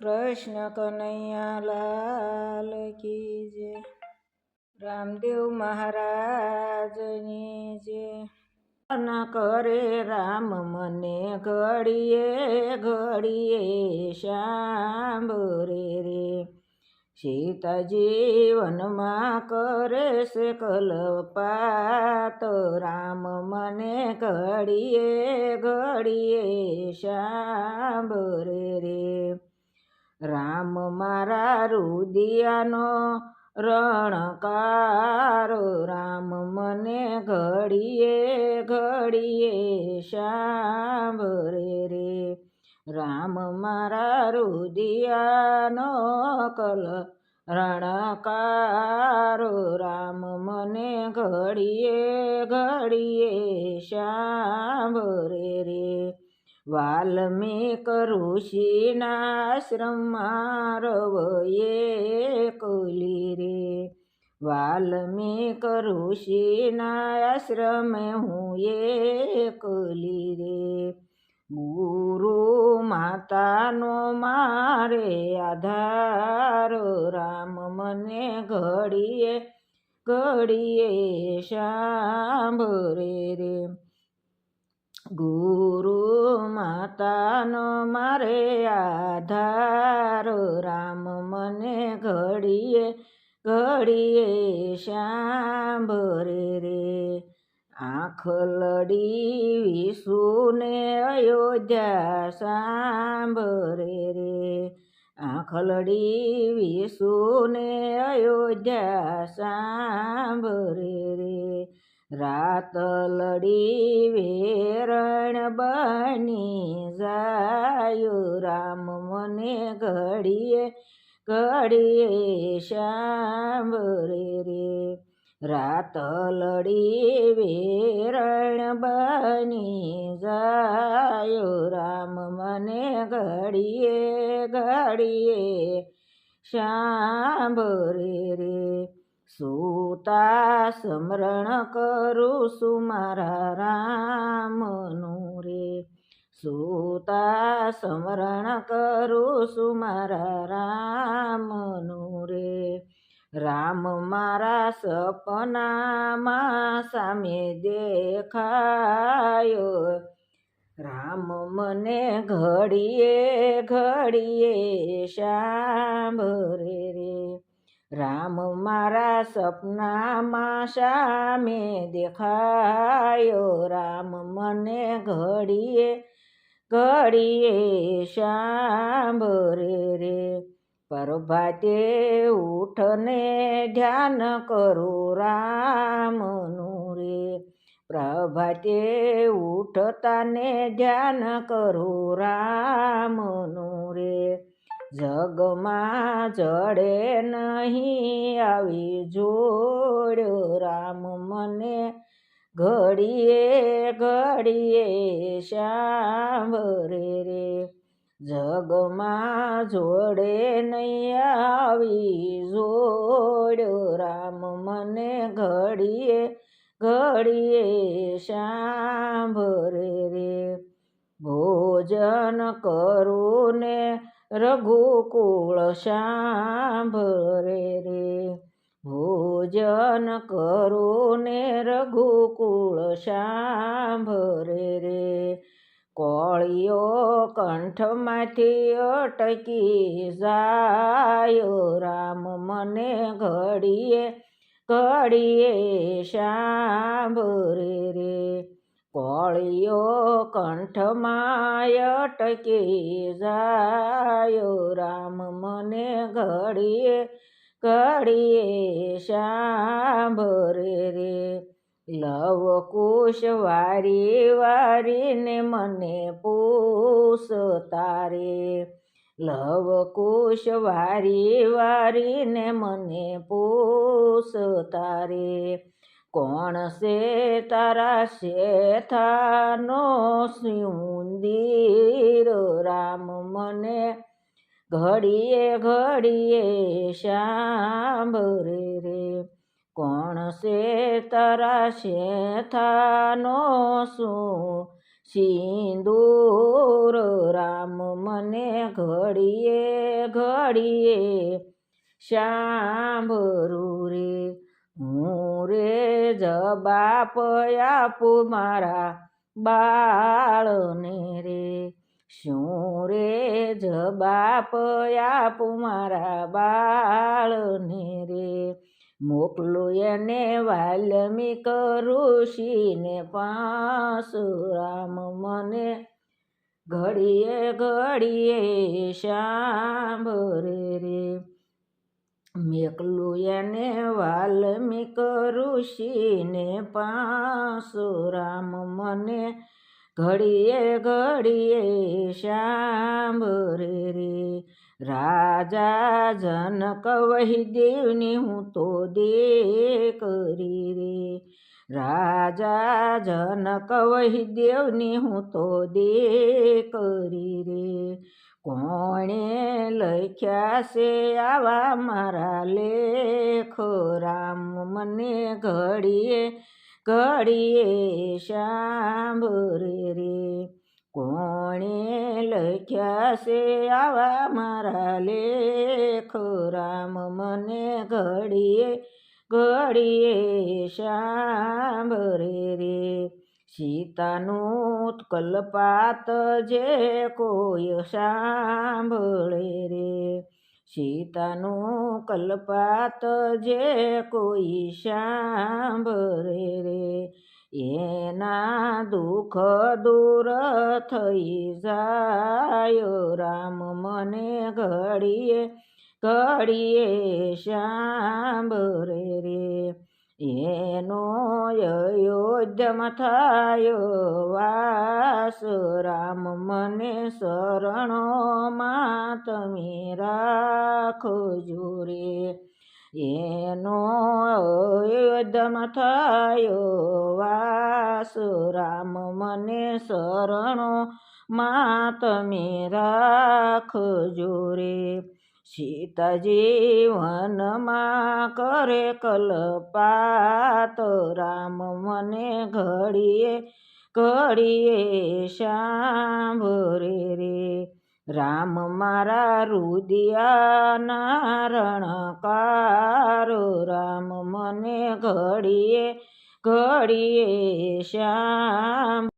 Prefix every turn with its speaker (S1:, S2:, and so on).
S1: કૃષ્ણ કનૈયા લાલ કી જય. રામદેવ મહારાજની જય. ન કરે રામ મને ઘડીએ ઘડીએ સાંભરે રે. સીતાજી જીવનમાં કરે છે કલપાત, રામ મને ઘડીએ ઘડીએ સાંભરે રે રામ મારા રુદિયાનો રણકારો, રામ મને ઘડીએ ઘડીએ સાંભરે રે. રામ મારા રુદિયાનો કલ રણકારો, રામ મને ઘડીએ ઘડીએ સાંભરે રે. વાલ્મીક ઋષિના આશ્રમમાં રવયે કુલી રે. વાલ્મીક ઋષિના આશ્રમે હું એકલી રે. ગુરુ માતાનો મારે આધાર, રામ મને ઘડીએ ઘડીએ સાંભરે રે. ગુરુ લડી વિશુને અયોધ્યા સાંભરે રે. આંખ લડી વિશુને અયોધ્યા સાંભરે રે. રાત લડી વેરણ બની જાય, રામ મને ઘડીએ ઘડીએ સાંભરે રે. રાત લડી વેરણ બની જાય, રામ મને ઘડીએ ઘડીએ સાંભરે રે. સુતા સ્મરણ કરું છું મારા રામનું રે. સુતા સ્મરણ કરું છું મારા રામનું રે. રામ મારા સપનામાં સામે દેખાયો. રામ મને ઘડીએ ઘડીએ સાંભરે રે. રામ મારા સપનામાં સામે દેખાયો. રામ મને ઘડીએ ઘડીએ સાંભરે રે. પ્રભાતે ઉઠને ધ્યાન કરું રામનું રે પ્રભાતે ઉઠતાને ધ્યાન કરું રામનું રે જગમાં જડે નહીં આવી જોડ્યો રામ મને ઘડીએ ઘડીએ સાંભરે રે જગમાં જોડે નહીં આવી. જોડ્યો રામ મને ઘડીએ ઘડીએ સાંભરે રે. ભોજન કરું ને રઘુકુળ સાંભરે રે. ભોજન કરું ને રઘુકુળ સાંભરે રે. કોળિયો કંઠમાંથી અટકી જાયો. રામ મને ઘડીએ ઘડીએ સાંભરે રે. કોળિયો કંઠમાં અટકી જાયો. રામ મને ઘડીએ ઘડીએ સાંભરે રે. લવ કુશ વારી વારીને મને પૂછતા તારે. લવ કુશ વારી વારીને મને પૂછતા તારે. કોણ છે તારા શેથાનો સિંદીર? રામ મને ઘડીએ ઘડીએ સાંભરે રે કોણ છે તારા શેથાનો શું? સિંદૂર રામ મને ઘડીએ ઘડીએ. સાંભળું રે, હું રે જબાપ આપું મારા બાળને રે. શું રે જબાપ આપું મારા બાળને રે? મોકલું એને વાલ્મીક ઋષિને પાસુરામ મને. ઘડીએ ઘડીએ સાંભળે રે. મેકલું એને વાલ્મીક ઋષિને પાસુરામ મને. ઘડીએ ઘડીએ સાંભળે રે. રાજા જનક વહી દેવની હું તો દેકરી રે. રાજા જનક વહી દેવની હું તો દેકરી રે. કોણે લખ્યા છે આવા મારા લેખ? રામ મને ઘડીએ ઘડીએ સાંભળે રે. કોણે લખ્યા છે આવા મારા લેખ? રામ મને ઘડીએ ઘડીએ સાંભળે રે. સીતાનું કલ્પાત જે કોઈ સાંભળે રે. સીતાનું કલ્પાત જે કોઈ સાંભળે રે. એના દુઃખ દૂર થઈ જાય. રામ મને ઘડીએ ઘડીએ સાંભળે રે. એનો અયોધ્યમાં થાયો વાસ. રામ મને શરણોમાં તમે રાખજો રે. એનો અયોધ્યમાં થાયો વાસ રામ મને શરણો માં તમે રાખજો રે સીતાજી વનમાં કરે કલ્પાત રામ મને ઘડીએ ઘડીએ સાંભળે રે રામ મારા રુદિયાના રણકારો રામ મને ઘડીએ ઘડીએ શ્યામ.